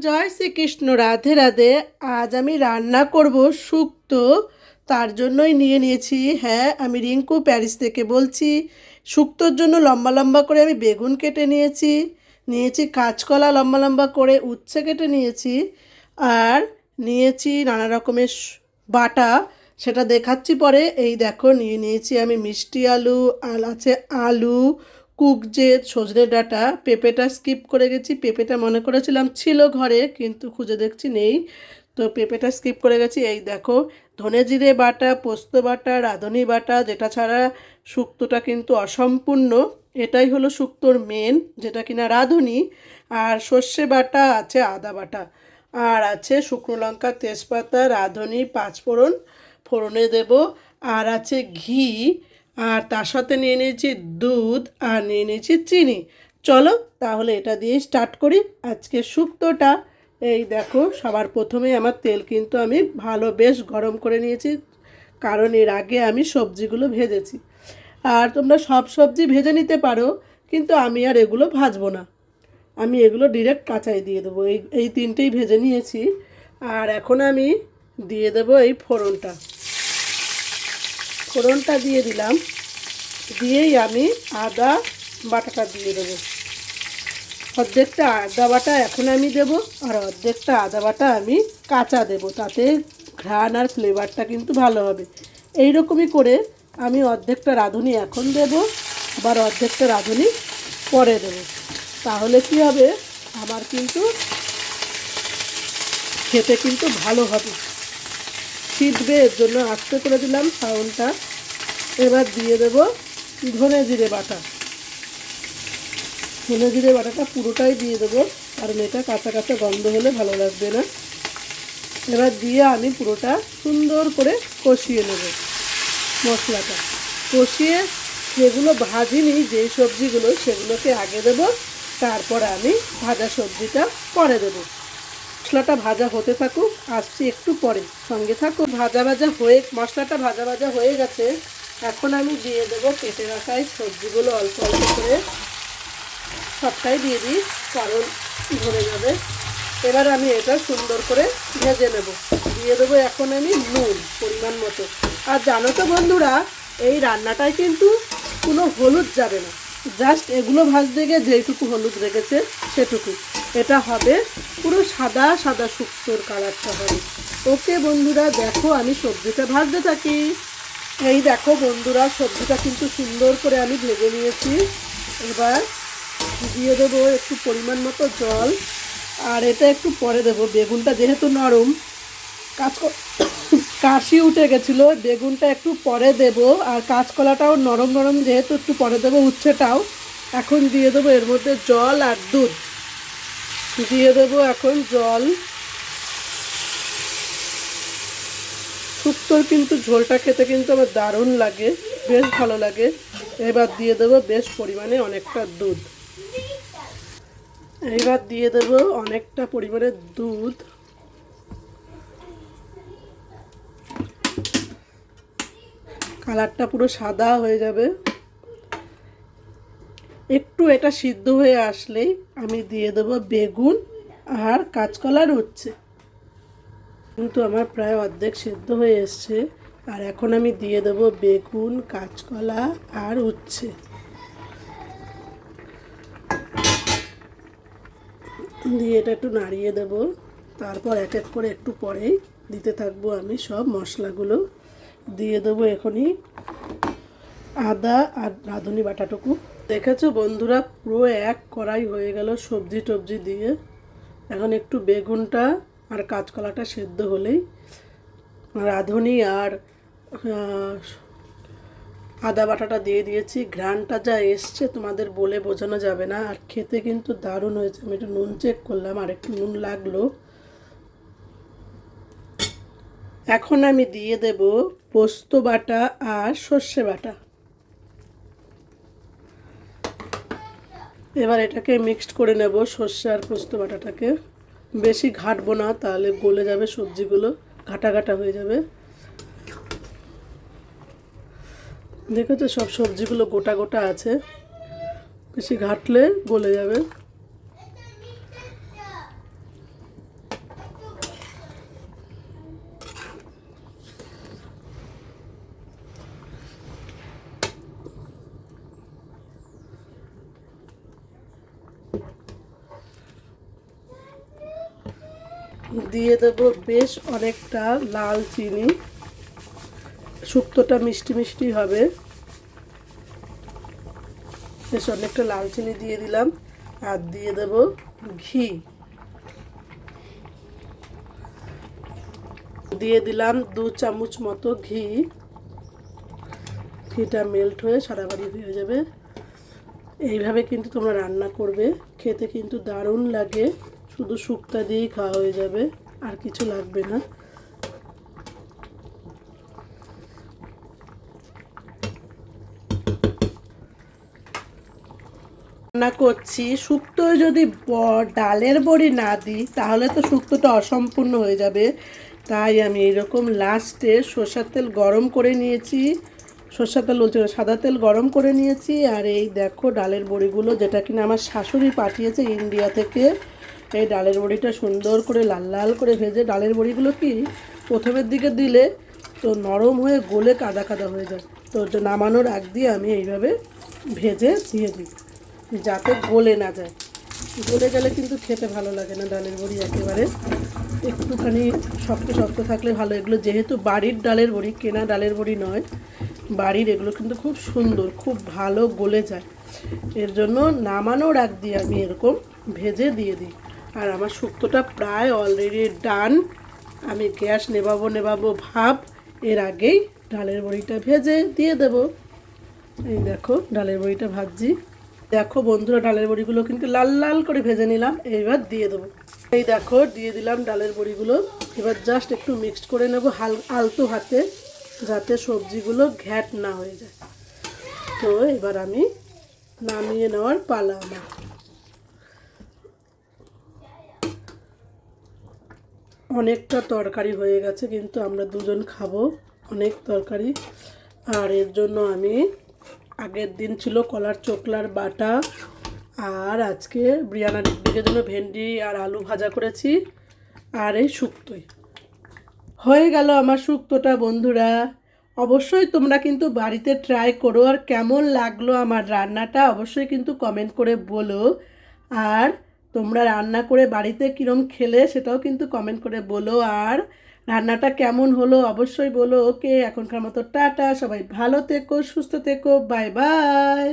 জয় শ্রীকৃষ্ণ। রাধে রাধে। আজ আমি রান্না করব শুক্তো। তার জন্যই নিয়ে নিয়েছি হ্যাঁ আমি রিঙ্কু প্যারিস থেকে বলছি। শুক্তোর জন্য লম্বা লম্বা করে আমি বেগুন কেটে নিয়েছি। নিয়েছি কাঁচকলা লম্বা লম্বা করে উচ্ছে কেটে নিয়েছি। আর নিয়েছি নানা রকমের বাটা। সেটা দেখাচ্ছি পরে। এই দেখো, নিয়ে নিয়েছি আমি মিষ্টি আলু, আর আছে আলু কুকজে সজনে ডাটা, পেঁপেটা স্কিপ করে গেছি। পেঁপেটা মনে করেছিলাম ছিল ঘরে, কিন্তু খুঁজে দেখছি নেই। তো পেঁপেটা স্কিপ করে গেছি। এই দেখো, ধনে জিরে বাটা, পোস্ত বাটা, রাঁধুনি বাটা, যেটা ছাড়া শুক্তোটা কিন্তু অসম্পূর্ণ। এটাই হলো শুক্তোর মেন যেটা কিনা রাঁধুনি। আর সর্ষে বাটা আছে আদা বাটা। আর আছে শুকনো লঙ্কা, তেজপাতা, রাঁধুনি, পাঁচফোড়ন, ফোড়নে দেব। আর আছে ঘি। আর তার সাথে নিয়ে নিয়েছি দুধ আর নিয়ে নিয়েছি চিনি। চলো তাহলে এটা দিয়ে স্টার্ট করি। আজকে শুক্তোটা এই দেখো, সবার প্রথমে আমার তেল কিন্তু আমি ভালো বেশ গরম করে নিয়েছি, কারণ এর আগে আমি সবজিগুলো ভেজেছি। আর তোমরা সব সবজি ভেজে নিতে পারো, কিন্তু আমি আর এগুলো ভাজবো না। আমি এগুলো ডিরেক্ট কাঁচাই দিয়ে দেবো। এই এই তিনটেই ভেজে নিয়েছি। আর এখন আমি দিয়ে দেবো এই ফোড়নটা। ফোড়নটা দিয়ে দিলাম। দিয়েই আমি আদা বাটাটা দিয়ে দেবো। অর্ধেকটা আদা বাটা এখন আমি দেব আর অর্ধেকটা আদা বাটা আমি কাঁচা দেব। তাতে ঘ্রাণ আর ফ্লেভারটা কিন্তু ভালো হবে। এই রকমই করে আমি অর্ধেকটা রাঁধুনি এখন দেব, আবার অর্ধেকটা রাঁধুনি পরে দেব। তাহলে কি হবে? আমার কিন্তু খেতে কিন্তু ভালো হবে। ছিটবে এর জন্য আস্তে করে দিলাম সাউন্ডটা এবার দিয়ে দেব ধনে জিরে বাটা। ধনে জিরে বাটাটা পুরোটাই দিয়ে দেবো, কারণ এটা কাঁচা কাঁচা গন্ধ হলে ভালো লাগবে না। এবার দিয়ে আমি পুরোটা সুন্দর করে কষিয়ে নেব মশলাটা। কষিয়ে যেগুলো ভাজিনি, যেই সবজিগুলো, সেগুলোকে আগে দেব, তারপরে আমি ভাজা সবজিটা পরে দেবো। মশলাটা ভাজা হতে থাকুক, আসছি একটু পরে। সঙ্গে থাকুক, ভাজা ভাজা হয়ে, মশলাটা ভাজা ভাজা হয়ে গেছে। এখন আমি দিয়ে দেবো কেটে রাখা এই সবজিগুলো অল্প অল্প করে। সবটাই দিয়ে দিই, কারণ ধরে যাবে। এবার আমি এটা সুন্দর করে ভেজে নেব। দিয়ে দেবো এখন আমি নুন পরিমাণ মতো। আর জানো তো বন্ধুরা, এই রান্নাটায় কিন্তু কোনো হলুদ যাবে না। জাস্ট এগুলো ভাজতে গিয়ে যেইটুকু হলুদ রেখেছে সেটুকু। এটা হবে পুরো সাদা সাদা শুক্তোর কালারটা হবে। ওকে বন্ধুরা, দেখো আমি সবজিটা ভাজতে থাকি। এই দেখো বন্ধুরা, সবজিটা কিন্তু সুন্দর করে আমি ভেজে নিয়েছি। এবার দিয়ে দেবো একটু পরিমাণ মতো জল। আর এটা একটু পরে দেবো। বেগুনটা যেহেতু নরম, কাঁচ কাশি উঠে গেছিল, বেগুনটা একটু পরে দেব। আর কাঁচকলাটাও নরম নরম, যেহেতু একটু পরে দেবো উচ্ছেটাও। এখন দিয়ে দেবো এর মধ্যে জল আর দুধ। দিয়ে দেবো এখন জল। শুক্তোর কিন্তু ঝোলটা খেতে কিন্তু আমার দারুণ লাগে, বেশ ভালো লাগে। এবার দিয়ে দেবো বেশ পরিমাণে অনেকটা দুধ। এইবার দিয়ে দেবো অনেকটা পরিমাণে দুধ। কালারটা পুরো সাদা হয়ে যাবে। একটু এটা সিদ্ধ হয়ে আসলেই আমি দিয়ে দেবো বেগুন আর কাঁচকলার উচ্ছে। কিন্তু আমার প্রায় অর্ধেক সিদ্ধ হয়ে এসছে। আর এখন আমি দিয়ে দেবো বেগুন, কাঁচকলা আর উচ্ছে। দিয়ে এটা একটু নাড়িয়ে দেব। তারপর এক এক করে একটু পরেই দিতে থাকব আমি সব মশলাগুলো। দিয়ে দেবো এখনই আদা আর রাঁধুনি বাটাটুকু। দেখেছ বন্ধুরা? পুরো এক কড়াই হয়ে গেল সবজি টবজি দিয়ে। এখন একটু বেগুনটা আর কাঁচকলাটা সেদ্ধ হলেই। রাঁধুনি আর আদা বাটাটা দিয়ে দিয়েছি। ঘ্রানটা যা এসছে তোমাদের বলে বোঝানো যাবে না। আর খেতে কিন্তু দারুণ হয়েছে। আমি একটু নুন চেক করলাম, আর একটু নুন লাগল। এখন আমি দিয়ে দেব পোস্ত বাটা আর সর্ষে বাটা। এবার এটাকে মিক্সড করে নেব, সর্ষে আর পোস্ত বাটাটাকে। বেশি ঘাটবো না, তাহলে গলে যাবে সবজিগুলো, ঘাটা ঘাটা হয়ে যাবে। দেখো তো সব সবজিগুলো গোটা গোটা আছে। বেশি ঘাটলে গলে যাবে। দিয়ে দেব বেশ অনেকটা লাল চিনি। শুক্তোটা মিষ্টি মিষ্টি হবে। বেশ অনেকটা লাল চিনি দিয়ে দিলাম। আর দিয়ে দেব ঘি। দিয়ে দিলাম দু চামচ মতো ঘি। ঘিটা মেল্ট হয়ে সারা বাড়ি হয়ে যাবে। এইভাবে কিন্তু তোমরা রান্না করবে। খেতে কিন্তু দারুণ লাগে। শুধু শুক্তা দিয়েই খাওয়া হয়ে যাবে, আর কিছু লাগবে না। রান্না করছি। শুক্তো যদি ডালের বড়ি না দিই, তাহলে তো শুক্তোটা অসম্পূর্ণ হয়ে যাবে। তাই আমি এরকম লাস্টে সর্ষার তেল গরম করে নিয়েছি। সর্ষার তেল বলছি সাদা তেল গরম করে নিয়েছি আর এই দেখো ডালের বড়িগুলো যেটা কিনা আমার শাশুড়ি পাঠিয়েছে ইন্ডিয়া থেকে। এই ডালের বড়িটা সুন্দর করে লাল লাল করে ভেজে, ডালের বড়িগুলো কি প্রথমের দিকে দিলে তো নরম হয়ে গলে কাদা কাদা হয়ে যায়। তো নামানোর আগ দিয়ে আমি এইভাবে ভেজে দিয়ে দিই, যাতে গলে না যায়। গলে গেলে কিন্তু খেতে ভালো লাগে না ডালের বড়ি একেবারে। একটুখানি শক্ত শক্ত থাকলে ভালো, এগুলো যেহেতু বাড়ির ডালের বড়ি, কেনা ডালের বড়ি নয় বাড়ির, এগুলো কিন্তু খুব সুন্দর, খুব ভালো গলে যায়। এর জন্য নামানোর আগ দিয়ে আমি এরকম ভেজে দিয়ে দিই। আর আমার শুক্তোটা প্রায় অলরেডি ডান আমি গ্যাস নেবাবো নেবাবো ভাব, এর আগেই ডালের বড়িটা ভেজে দিয়ে দেবো। এই দেখো, ডালের বড়িটা ভাজছি। দেখো বন্ধুরা, ডালের বড়িগুলো কিন্তু লাল লাল করে ভেজে নিলাম এইবার দিয়ে দেবো। এই দেখো, দিয়ে দিলাম ডালের বড়িগুলো। এবার জাস্ট একটু মিক্সড করে নেব হাল, আলতো হাতে। যাতে সবজিগুলো ঘ্যাট না হয়ে যায়। তো এবার আমি নামিয়ে নেওয়ার পালা আমার। অনেকটা তরকারি হয়ে গেছে, কিন্তু আমরা দুজন খাব অনেক তরকারি। আর এর জন্য আমি আগের দিন ছিল কলার চোকলার বাটা, আর আজকে বিরিয়ানা ডিগের জন্য ভেন্ডি আর আলু ভাজা করেছি, আর এই শুক্তোই। হয়ে গেল আমার শুক্তোটা বন্ধুরা। অবশ্যই তোমরা কিন্তু বাড়িতে ট্রাই করো আর কেমন লাগল আমার রান্নাটা অবশ্যই কিন্তু কমেন্ট করে বলো। আর তোমরা রান্না করে বাড়িতে কীরম খেলে সেটাও কিন্তু কমেন্ট করে বলো। আর রান্নাটা কেমন হলো অবশ্যই বলো। ওকে এখনকার মতো টাটা, সবাই ভালো থেকো, সুস্থ থেকো বাই বাই